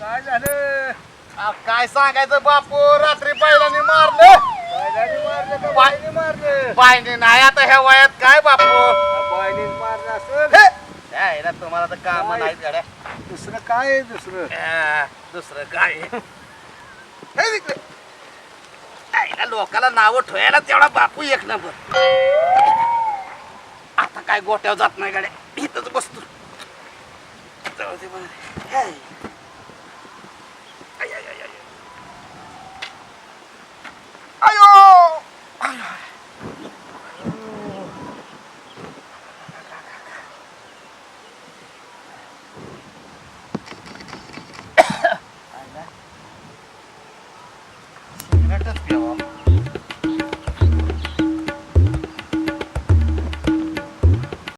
काय झालं काय सांगायचं बापू? रात्री बैलाने मारलं. मारलं का बाय- मारलं? पाहिजे नाही आता ह्या वयात काय बापू? बाईने मारलं असेल हे! ना तुम्हाला तर काम नाही गड्या दुसरं काय दुसरं? आ, दुसरं काय? हे तिकडे. लोकाला नावं ठेवायला तेवढा बापू एक नंबर. आता काय गोट्यावर जात नाही गाड्या. इथंच बसतो. hati banget. Hei. Ayo, ayo, ayo. Ayo. Ayo. Let us be